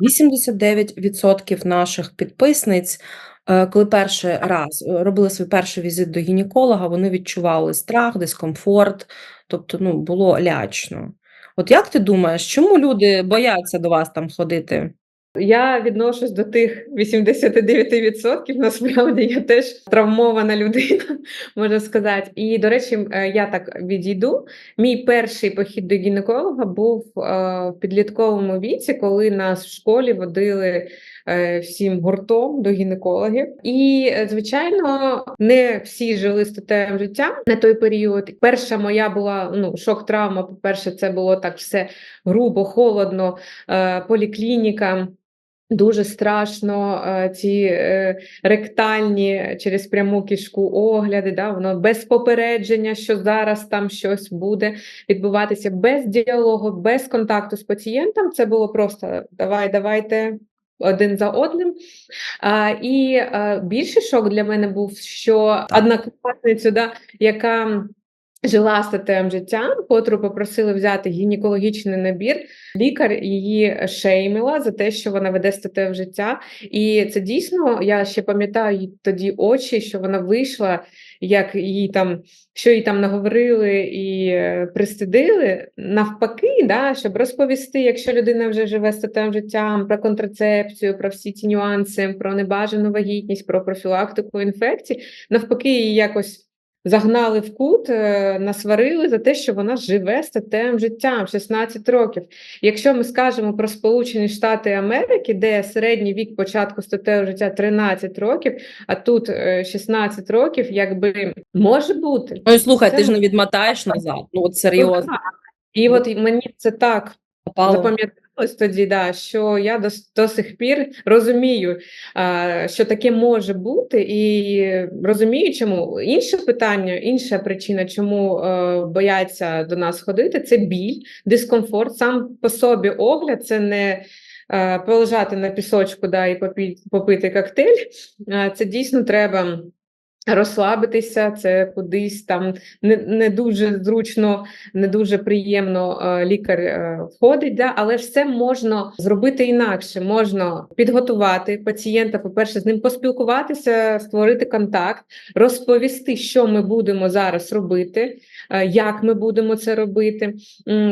89% наших підписниць, е, коли перший раз е, робили свій перший візит до гінеколога, вони відчували страх, дискомфорт, тобто ну, було лячно. От як ти думаєш, чому люди бояться до вас там ходити? Я відношусь до тих 89%, насправді я теж травмована людина, можна сказати. І, до речі, е, я так відійду. Мій перший похід до гінеколога був е, в підлітковому віці, коли нас в школі водили е, всім гуртом до гінекологів. І, звичайно, не всі жили статевим життям на той період. Перша моя була ну, шок-травма. По-перше, це було так все грубо, холодно, поліклініка. Дуже страшно е, ці е, ректальні через пряму кишку огляди, да, воно без попередження, що зараз там щось буде відбуватися, без діалогу, без контакту з пацієнтом. Це було просто давай, давайте. Один за одним. А, і а, більший шок для мене був, що однокласницю, да, яка жила статевим життям, котру попросили взяти гінекологічний набір. Лікар її шеймила за те, що вона веде статеве життя. І це дійсно, я ще пам'ятаю тоді очі, що вона вийшла, як їй там, що їй там наговорили і е, пристидили. Навпаки, да, щоб розповісти, якщо людина вже живе статевим життям, про контрацепцію, про всі ці нюанси, про небажану вагітність, про профілактику інфекцій, навпаки, її якось. Загнали в кут, е, насварили за те, що вона живе статевим життям 16 років. Якщо ми скажемо про Сполучені Штати Америки, де середній вік початку статевого життя 13 років, а тут е, 16 років, якби може бути. Ну і слухай, Це ти ж не відмотаєш назад. Ну от Ну, серйозно. так. І от мені це так попало. Запам'яталось тоді, да, що я до, до сих пір розумію, а, що таке може бути, і розумію, чому. Інше питання, інша причина, чому е, бояться до нас ходити, це біль, дискомфорт. Сам по собі огляд це не. е, Полежати на пісочку да, і попити коктейль, Е, це дійсно треба розслабитися, це кудись там не, не дуже зручно, не дуже приємно е, лікар е, входить, да, але все можна зробити інакше. Можна підготувати пацієнта, по-перше, з ним поспілкуватися, створити контакт, розповісти, що ми будемо зараз робити, е, як ми будемо це робити.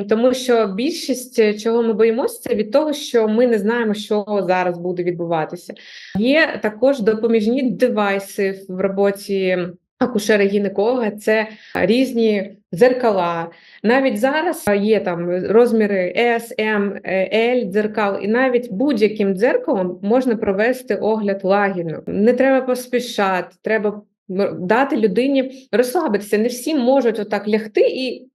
Тому що більшість чого ми боїмося, це від того, що ми не знаємо, що зараз буде відбуватися. Є також допоміжні девайси в роботі акушера-гінеколога, це різні дзеркала. Навіть зараз є там розміри S, M, L дзеркал, і навіть будь-яким дзеркалом можна провести огляд лагідно. Не треба поспішати, треба дати людині розслабитися. Не всі можуть отак лягти і.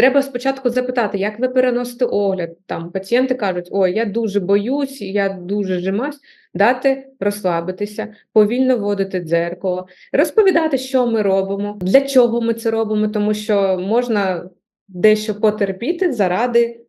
Треба спочатку запитати, як ви переносите огляд. Там пацієнти кажуть, ой, я дуже боюсь, я дуже жимась. Дати розслабитися, повільно вводити дзеркало, розповідати, що ми робимо, для чого ми це робимо, тому що можна дещо потерпіти заради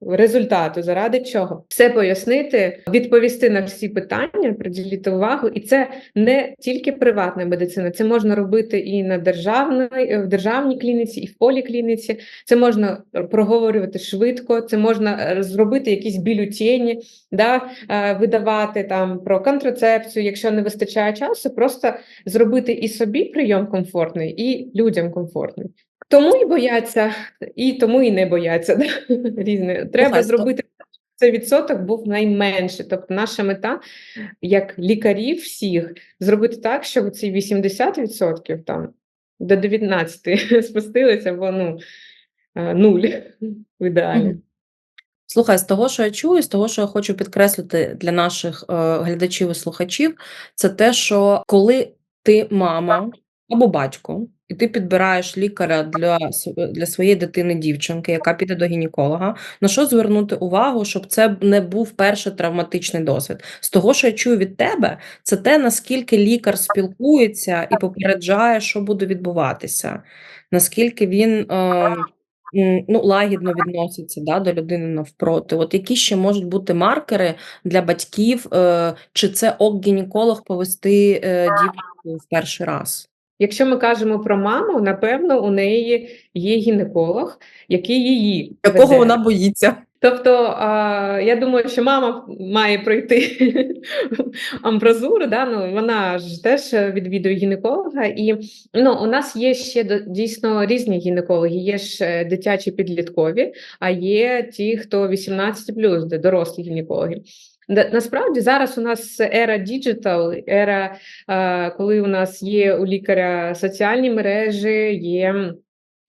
результату, заради чого. Все пояснити, відповісти на всі питання, приділити увагу. І це не тільки приватна медицина, це можна робити і на державній, в державній клініці, і в поліклініці. Це можна проговорювати швидко, це можна е, зробити якісь бюлетені, да, е, видавати там про контрацепцію, якщо не вистачає часу, просто зробити і собі прийом комфортний, і людям комфортний. Тому і бояться, і тому і не бояться. Да? Різне. Треба Слухай, зробити, щоб цей відсоток був найменший. Тобто наша мета, як лікарів всіх, зробити так, щоб ці 80% там до 19 спустилися, бо ну, е, нуль в ідеалі. Слухай, з того, що я чую, з того, що я хочу підкреслити для наших е, глядачів і слухачів, це те, що коли ти мама або батько, і ти підбираєш лікаря для, для своєї дитини, дівчинки, яка піде до гінеколога, на що звернути увагу, щоб це не був перший травматичний досвід. З того, що я чую від тебе, це те, наскільки лікар спілкується і попереджає, що буде відбуватися, наскільки він. Е, ну, лагідно відноситься да, до людини навпроти. От які ще можуть бути маркери для батьків, е, чи це ок-гінеколог повести е, дівчинку в перший раз? Якщо ми кажемо про маму, напевно, у неї є гінеколог, який її Якого веде. вона боїться? Тобто, а, я думаю, що мама має пройти амбразуру, да? ну, вона ж теж відвідує гінеколога, і ну, у нас є ще дійсно різні гінекологи. Є ж е, дитячі підліткові, а є ті, хто 18 де дорослі гінекологи. Насправді зараз у нас ера діджитал, ера, е, коли у нас є у лікаря соціальні мережі, є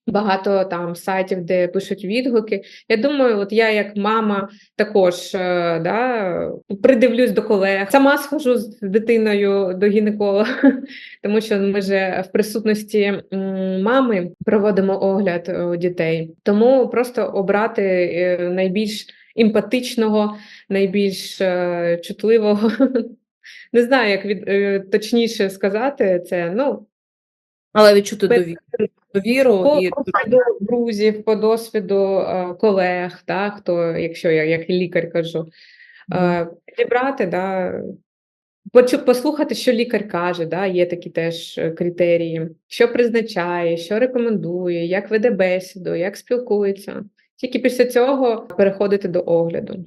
багато там сайтів, де пишуть відгуки. Я думаю, от я як мама також е, да, придивлюсь до колег. Сама схожу з дитиною до гінеколога, тому що ми ж в присутності мами проводимо огляд дітей. Тому просто обрати е, найбільш емпатичного, найбільш е, чутливого. Не знаю, як від, е, точніше сказати це. Ну, Але відчути Без- довіру, довіру по і досвіду друзів, по досвіду е, колег, та, хто, якщо я як лікар кажу, е, підібрати, да, послухати, що лікар каже, да, є такі теж критерії, що призначає, що рекомендує, як веде бесіду, як спілкується. Тільки після цього переходити до огляду.